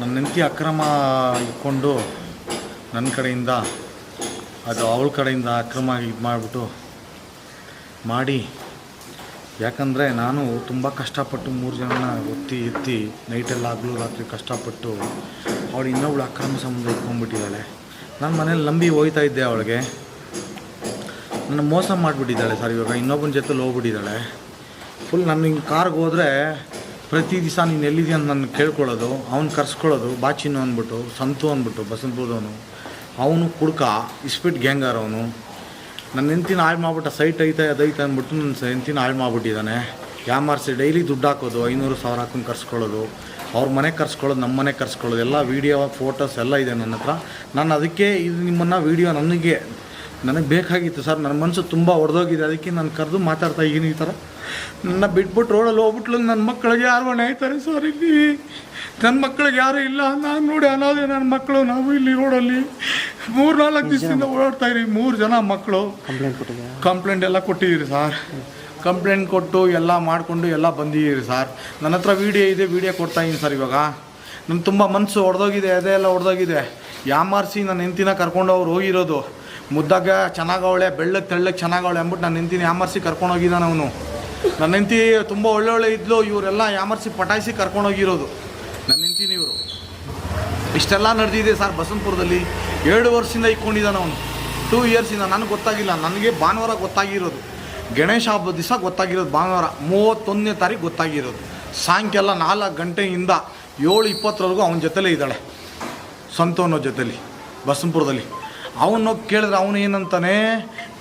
ನನ್ನ ಹೆಂಡತಿ ಅಕ್ರಮ ಇಟ್ಕೊಂಡು ನನ್ನ ಕಡೆಯಿಂದ, ಅದು ಅವಳ ಕಡೆಯಿಂದ ಅಕ್ರಮ ಇದು ಮಾಡಿಬಿಟ್ಟು ಮಾಡಿ. ಯಾಕಂದರೆ ನಾನು ತುಂಬ ಕಷ್ಟಪಟ್ಟು ಮೂರು ಜನನ ಒತ್ತಿ ಎತ್ತಿ ನೈಟೆಲ್ಲ ಹಗಲು ರಾತ್ರಿ ಕಷ್ಟಪಟ್ಟು ಅವಳು ಇನ್ನೊಬ್ಳು ಅಕ್ರಮ ಸಂಬಂಧ ಇಟ್ಕೊಂಡ್ಬಿಟ್ಟಿದ್ದಾಳೆ. ನಾನು ಮನೇಲಿ ನಂಬಿ ಹೋಯ್ತಾ ಇದ್ದೆ ಅವಳಿಗೆ. ನನ್ನ ಮೋಸ ಮಾಡಿಬಿಟ್ಟಿದ್ದಾಳೆ ಸರ್ ಇವಾಗ, ಇನ್ನೊಬ್ಬನ ಜೊತೆಲಿ ಹೋಗ್ಬಿಟ್ಟಿದ್ದಾಳೆ. ಫುಲ್ ನಾನು ಹಿಂಗೆ ಕಾರ್ಗೆ ಹೋದರೆ ಪ್ರತಿ ದಿವಸ ನೀನು ಎಲ್ಲಿದೆ ಅಂತ ನನ್ನ ಕೇಳ್ಕೊಳ್ಳೋದು, ಅವ್ನು ಕರ್ಸ್ಕೊಳ್ಳೋದು, ಬಾಚಿನು ಅಂದ್ಬಿಟ್ಟು ಸಂತು ಅಂದ್ಬಿಟ್ಟು ಬಸಂತಪುರದವನು ಅವನು ಕುಡ್ಕ, ಇಸ್ಪಿಟ್ ಗ್ಯಾಂಗರ್ ಅವನು ನನ್ನ ಹೆಂಡ್ತಿನ ಹಾಳು ಮಾಡ್ಬಿಟ್ಟ, ಸೈಟ್ ಐತೆ ಅದೈತೆ ಅಂದ್ಬಿಟ್ಟು ನನ್ನ ಹೆಂಡ್ತಿನ ಹಾಳು ಮಾಡ್ಬಿಟ್ಟಿದ್ದಾನೆ. ಯಾಮಾರಿಸಿ ಡೈಲಿ ದುಡ್ಡು ಹಾಕೋದು, ಐನೂರು ಸಾವಿರ ಹಾಕೊಂಡು ಕರ್ಸ್ಕೊಳ್ಳೋದು. ಅವ್ರ ಮನೆಗೆ ಕರ್ಸ್ಕೊಳ್ಳೋದು ನಮ್ಮ ಮನೆಗೆ ಕರ್ಸ್ಕೊಳ್ಳೋದು. ಎಲ್ಲ ವೀಡಿಯೋ, ಫೋಟೋಸ್ ಎಲ್ಲ ಇದೆ ನನ್ನ ಹತ್ರ. ನಾನು ಅದಕ್ಕೆ ಇದು ನಿಮ್ಮನ್ನು ವೀಡಿಯೋ ನನಗೆ ನನಗೆ ಬೇಕಾಗಿತ್ತು ಸರ್ ನನ್ನ ಮನಸ್ಸು ತುಂಬ ಒಡೆದೋಗಿದೆ ಅದಕ್ಕೆ ನಾನು ಕರೆದು ಮಾತಾಡ್ತಾ ಇದ್ದೀನಿ ಈ ಥರ. ನನ್ನ ಬಿಟ್ಬಿಟ್ಟು ರೋಡಲ್ಲಿ ಹೋಗ್ಬಿಟ್ಲು ನನ್ನ ಮಕ್ಕಳಿಗೆ ಯಾರು ಆಯ್ತಾರೆ ಸರ್ ಇಲ್ಲಿ? ನನ್ನ ಮಕ್ಕಳಿಗೆ ಯಾರೂ ಇಲ್ಲ? ನಾನು ನೋಡಿ ಅನ್ನೋದೇ ನನ್ನ ಮಕ್ಕಳು ನಾವು ಇಲ್ಲಿ ರೋಡಲ್ಲಿ ಮೂರು ನಾಲ್ಕು ದಿವಸದಿಂದ ಓಡಾಡ್ತಾ ಇರಿ ಮೂರು ಜನ ಮಕ್ಕಳು. ಕಂಪ್ಲೇಂಟ್ ಕೊಟ್ಟಿದ್ದೀವಿ ಕಂಪ್ಲೇಂಟ್ ಎಲ್ಲ ಕೊಟ್ಟಿದ್ದೀರಿ ಸರ್. ಕಂಪ್ಲೇಂಟ್ ಕೊಟ್ಟು ಎಲ್ಲ ಮಾಡಿಕೊಂಡು ಎಲ್ಲ ಬಂದಿದ್ದೀರಿ ಸರ್. ನನ್ನ ಹತ್ರ ವೀಡಿಯೋ ಇದೆ ವೀಡಿಯೋ ಕೊಡ್ತಾ ಇದ್ದೀನಿ ಸರ್ ಇವಾಗ. ನಮ್ಮ ತುಂಬ ಮನಸ್ಸು ಒಡೆದೋಗಿದೆ ಅದೇ ಎಲ್ಲ ಒಡೆದೋಗಿದೆ. ಯಾಮಾರಿಸಿ ನನ್ನ ಹೆಂಡ್ತಿನ ಕರ್ಕೊಂಡು ಅವ್ರು ಹೋಗಿರೋದು. ಮುದ್ದಾಗ ಚೆನ್ನಾಗವಳೆ, ಬೆಳ್ಳಗೆ ತೆಳ್ಳಗೆ ಚೆನ್ನಾಗವಳೆ ಅಂದ್ಬಿಟ್ಟು ನನ್ನ ಯಾಮರ್ಸಿ ಕರ್ಕೊಂಡು ಕರ್ಕೊಂಡೋಗಿದ್ದಾನೆ ಅವನು. ನನ್ನ ಹೆಂಡ್ತಿ ತುಂಬ ಒಳ್ಳೊಳ್ಳೆ ಇದ್ಲು, ಇವರೆಲ್ಲ ಯಾಮರ್ಸಿ ಪಟಾಯಿಸಿ ಕರ್ಕೊಂಡೋಗಿರೋದು ನನ್ನ ಹೆಂಡ್ತಿನ ಇವರು. ಇಷ್ಟೆಲ್ಲ ನಡೆದಿದೆ ಸರ್ ಬಸಂತಪುರದಲ್ಲಿ ಎರಡು ವರ್ಷದಿಂದ ಇಟ್ಕೊಂಡಿದ್ದಾನೆ ಅವನು. ಟೂ ಇಯರ್ಸಿಂದ ನನಗೆ ಗೊತ್ತಾಗಿಲ್ಲ, ನನಗೆ ಭಾನುವಾರ ಗೊತ್ತಾಗಿರೋದು. ಗಣೇಶ ಹಬ್ಬದ ದಿವಸ ಗೊತ್ತಾಗಿರೋದು ಭಾನುವಾರ, ಮೂವತ್ತೊಂದನೇ ತಾರೀಕು ಗೊತ್ತಾಗಿರೋದು. ಸಾಯಂಕಾಲ ನಾಲ್ಕು ಗಂಟೆಯಿಂದ ಏಳು ಇಪ್ಪತ್ತರವರೆಗೂ ಅವನ ಜೊತೆಲೇ ಇದ್ದಾಳೆ. ಸ್ವಂತ ಅನ್ನೋ ಜೊತೆಲಿ ಬಸಂಪುರದಲ್ಲಿ ಅವನು ಕೇಳಿದ್ರೆ ಅವನು ಏನಂತಾನೆ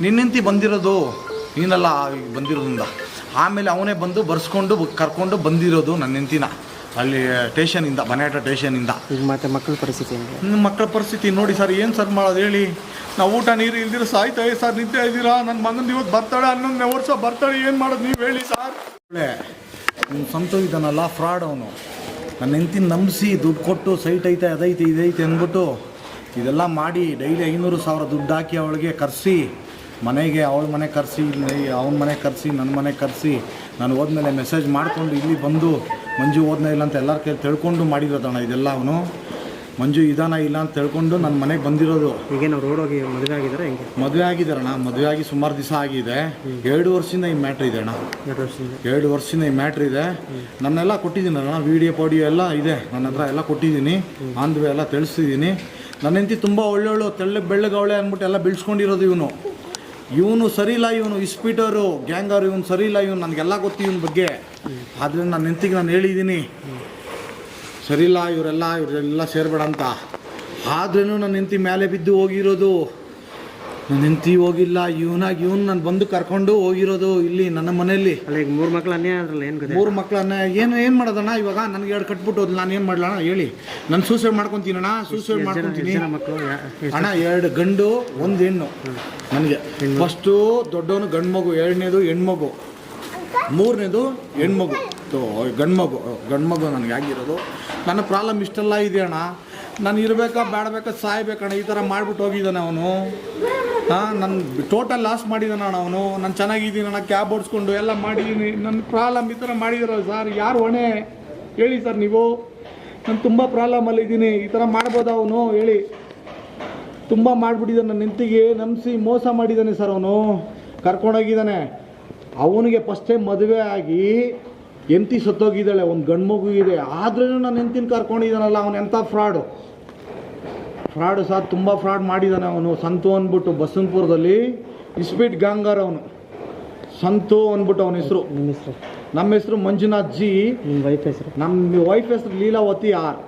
ನಿನ್ನಿಂತಿ ಬಂದಿರೋದು? ನೀನಲ್ಲ ಬಂದಿರೋದ್ರಿಂದ. ಆಮೇಲೆ ಅವನೇ ಬಂದು ಬರ್ಸ್ಕೊಂಡು ಕರ್ಕೊಂಡು ಬಂದಿರೋದು ನನ್ನ ಹೆಂಡ್ತಿನ. ಅಲ್ಲಿ ಟೇಷನಿಂದ ಮನೆಯಾಟ ಟೇಷನಿಂದ ಈಗ ಮತ್ತೆ ಮಕ್ಕಳ ಪರಿಸ್ಥಿತಿ ನಿಮ್ಮ ಮಕ್ಕಳ ಪರಿಸ್ಥಿತಿ ನೋಡಿ ಸರ್ ಏನು ಸರ್ ಮಾಡೋದು ಹೇಳಿ? ನಾವು ಊಟ ನೀರು ಇಲ್ದಿರ ಸಾಯ್ತಾ ಸರ್? ನಿದ್ದೆ ಇದ್ದೀರಾ? ನನ್ನ ಮಗನ ಇವತ್ತು ಬರ್ತಾಳೆ ಹನ್ನೊಂದನೇ ವರ್ಷ ಬರ್ತಾಳೆ ಏನು ಮಾಡೋದು ನೀವು ಹೇಳಿ ಸರ್? ನಿಮ್ಮ ಸ್ವಂತ ಇದ್ದಾನಲ್ಲ ಫ್ರಾಡ್ ಅವನು. ನನ್ನ ಹೆಂಡ್ತಿನ ನಂಬಿಸಿ ದುಡ್ಡು ಕೊಟ್ಟು ಸೈಟ್ ಐತೆ ಅದೈತೆ ಇದೈತೆ ಅಂದ್ಬಿಟ್ಟು ಇದೆಲ್ಲ ಮಾಡಿ ಡೈಲಿ ಐನೂರು ಸಾವಿರ ದುಡ್ಡು ಹಾಕಿ ಅವಳಿಗೆ ಕರೆಸಿ ಮನೆಗೆ ಅವಳ ಮನೆ ಕರೆಸಿ ಇಲ್ಲಿ ಅವನ ಮನೆ ಕರೆಸಿ ನನ್ನ ಮನೆ ಕರೆಸಿ ನಾನು ಹೋದ್ಮೇಲೆ ಮೆಸೇಜ್ ಮಾಡಿಕೊಂಡು ಇಲ್ಲಿ ಬಂದು ಮಂಜು ಓದನೇ ಇಲ್ಲ ಅಂತ ಎಲ್ಲರ ಕೈ ತಿಳ್ಕೊಂಡು ಮಾಡಿರೋದಣ್ಣ ಇದೆಲ್ಲ ಅವನು. ಮಂಜು ಇದಾನ ಇಲ್ಲ ಅಂತ ತಿಳ್ಕೊಂಡು ನನ್ನ ಮನೆಗೆ ಬಂದಿರೋದು. ಈಗೇನು ರೋಡ್ ಹೋಗಿ ಮದುವೆ ಆಗಿದ್ದಾರೆ ಹೆಂಗೆ? ಮದುವೆ ಆಗಿದ್ದಾರಣ್ಣ ಮದುವೆ ಆಗಿ ಸುಮಾರು ದಿವಸ ಆಗಿದೆ. ಎರಡು ವರ್ಷದಿಂದ ಈ ಮ್ಯಾಟ್ರ್ ಇದೆ ಅಣ್ಣ. ಎರಡು ವರ್ಷದಿಂದ. ಎರಡು ವರ್ಷದಿಂದ ಈ ಮ್ಯಾಟ್ರ್ ಇದೆ. ನನ್ನೆಲ್ಲ ಕೊಟ್ಟಿದ್ದೀನಲ್ಲ ವಿಡಿಯೋ ಪಾಡಿಯೋ ಎಲ್ಲ ಇದೆ. ನನ್ನ ಹತ್ರ ಎಲ್ಲ ಕೊಟ್ಟಿದ್ದೀನಿ. ಆಂಧ್ವೆ ಎಲ್ಲ ತಿಳಿಸಿದ್ದೀನಿ. ನನ್ನ ಹೆಂಡತಿ ತುಂಬ ಒಳ್ಳೊಳ್ಳು, ತೆಳ್ಳ ಬೆಳ್ಳಗವಳೆ ಅಂದ್ಬಿಟ್ಟು ಎಲ್ಲ ಬೆಳೆಸ್ಕೊಂಡಿರೋದು ಇವನು. ಇವನು ಸರಿ ಇಲ್ಲ ಇವನು ಇಸ್ಪೀಟರು ಗ್ಯಾಂಗರು ಇವನು ಸರಿ ಇಲ್ಲ ಇವನು ನನಗೆಲ್ಲ ಗೊತ್ತು ಇವನ ಬಗ್ಗೆ. ಆದರೆ ನನ್ನ ಹೆಂಡತಿಗೆ ನಾನು ಹೇಳಿದ್ದೀನಿ ಸರಿ ಇಲ್ಲ ಇವರೆಲ್ಲ ಇವರೆಲ್ಲ ಸೇರಬೇಡ ಅಂತ. ಆದ್ರೂ ನನ್ನ ಹೆಂಡತಿ ಮೇಲೆ ಬಿದ್ದು ಹೋಗಿರೋದು? ನನ್ನ ಹೆಂಡತಿ ಹೋಗಿಲ್ಲ ಇವನಾಗಿ ಇವನು ನಾನು ಬಂದು ಕರ್ಕೊಂಡು ಹೋಗಿರೋದು ಇಲ್ಲಿ ನನ್ನ ಮನೆಯಲ್ಲಿ. ಅಲ್ಲ ಈಗ ಮೂರು ಮಕ್ಳು ಅನ್ಯಾಯ ಏನು ಗೊತ್ತಿಲ್ಲ ಮೂರು ಮಕ್ಕಳನ್ನ ಏನು ಏನು ಮಾಡೋದಣ್ಣ ಇವಾಗ? ನನಗೆ ಎರಡು ಕಟ್ಬಿಟ್ಟು ಹೋದ್ಲು ನಾನು ಏನು ಮಾಡ್ಲಣ್ಣ? ಹೇಳಿ. ನಾನು ಸೂಸೈಡ್ ಮಾಡ್ಕೊತೀನಣ್ಣ ಸೂಸೈಡ್ ಮಾಡ್ಕೊತೀನಿ. ಮಕ್ಕಳು ಅಣ್ಣ ಎರಡು ಗಂಡು ಒಂದು ಹೆಣ್ಣು. ನನಗೆ. ಫಸ್ಟು ದೊಡ್ಡವನು ಗಂಡು ಮಗು ಎರಡನೇದು ಹೆಣ್ಮಗು. ಮೂರನೇದು ಹೆಣ್ಮಗು. ಗಂಡು ಮಗು ಗಂಡು ಮಗು ನನಗೆ ಆಗಿರೋದು. ನನ್ನ ಪ್ರಾಬ್ಲಮ್ ಇಷ್ಟೆಲ್ಲ ಇದೆ ಅಣ್ಣ ನಾನು ಇರಬೇಕಾ ಬೇಡಬೇಕಾ ಸಾಯ್ಬೇಕಣ್ಣ ಈ ಥರ ಮಾಡ್ಬಿಟ್ಟು ಹೋಗಿದ್ದಾನೆ ಅವನು. ನನ್ನ ಟೋಟಲ್ ಲಾಸ್ ಮಾಡಿದ್ದಾನ ಅವನು. ನಾನು ಚೆನ್ನಾಗಿದ್ದೀನಿ ಅಣ್ಣ ಕ್ಯಾಬ್ ಓಡಿಸ್ಕೊಂಡು ಎಲ್ಲ ಮಾಡಿದ್ದೀನಿ ನನ್ನ ಪ್ರಾಬ್ಲಮ್ ಈ ಥರ ಮಾಡಿದಾರಲ್ಲ ಸರ್ ಯಾರು ಹೊಣೆ? ಹೇಳಿ ಸರ್ ನೀವು. ನಾನು ತುಂಬ ಪ್ರಾಬ್ಲಮಲ್ಲಿ ಇದ್ದೀನಿ. ಈ ಥರ ಮಾಡ್ಬೋದು ಅವನು? ಹೇಳಿ. ತುಂಬ ಮಾಡಿಬಿಟ್ಟಿದ್ದಾನೆ ನನ್ನ ನಿಂತಿಗೆ ನಂಬಿಸಿ ಮೋಸ ಮಾಡಿದ್ದಾನೆ ಸರ್ ಅವನು. ಕರ್ಕೊಂಡೋಗಿದ್ದಾನೆ ಅವನಿಗೆ ಫಸ್ಟ್ ಟೈಮ್ ಮದುವೆ ಆಗಿ ಎಂತಿ ಸತ್ತೋಗಿದ್ದಾಳೆ. ಒಂದು ಗಂಡು ಮಗು ಇದೆ. ಆದ್ರೂ ನಾನು ಎಂತಿನ ಕರ್ಕೊಂಡಿದ್ದಾನಲ್ಲ ಅವನು. ಎಂಥ ಫ್ರಾಡು ಫ್ರಾಡು ಸಹ ತುಂಬ ಫ್ರಾಡ್ ಮಾಡಿದ್ದಾನೆ ಅವನು. ಸಂತು ಅಂದ್ಬಿಟ್ಟು ಬಸಂತಪುರದಲ್ಲಿ ಇಸ್ಪೀಟ್ ಗಾಂಗಾರ್ ಅವನು. ಸಂತು ಅಂದ್ಬಿಟ್ಟು ಅವನ ಹೆಸರು. ನಿಮ್ಮ ಹೆಸರು. ನಮ್ಮ ಹೆಸರು ಮಂಜುನಾಥ್ ಜಿ. ನಿಮ್ಮ ವೈಫ್ ಹೆಸರು. ನಮ್ಮ ವೈಫ್ ಹೆಸರು ಲೀಲಾವತಿ ಆರ್.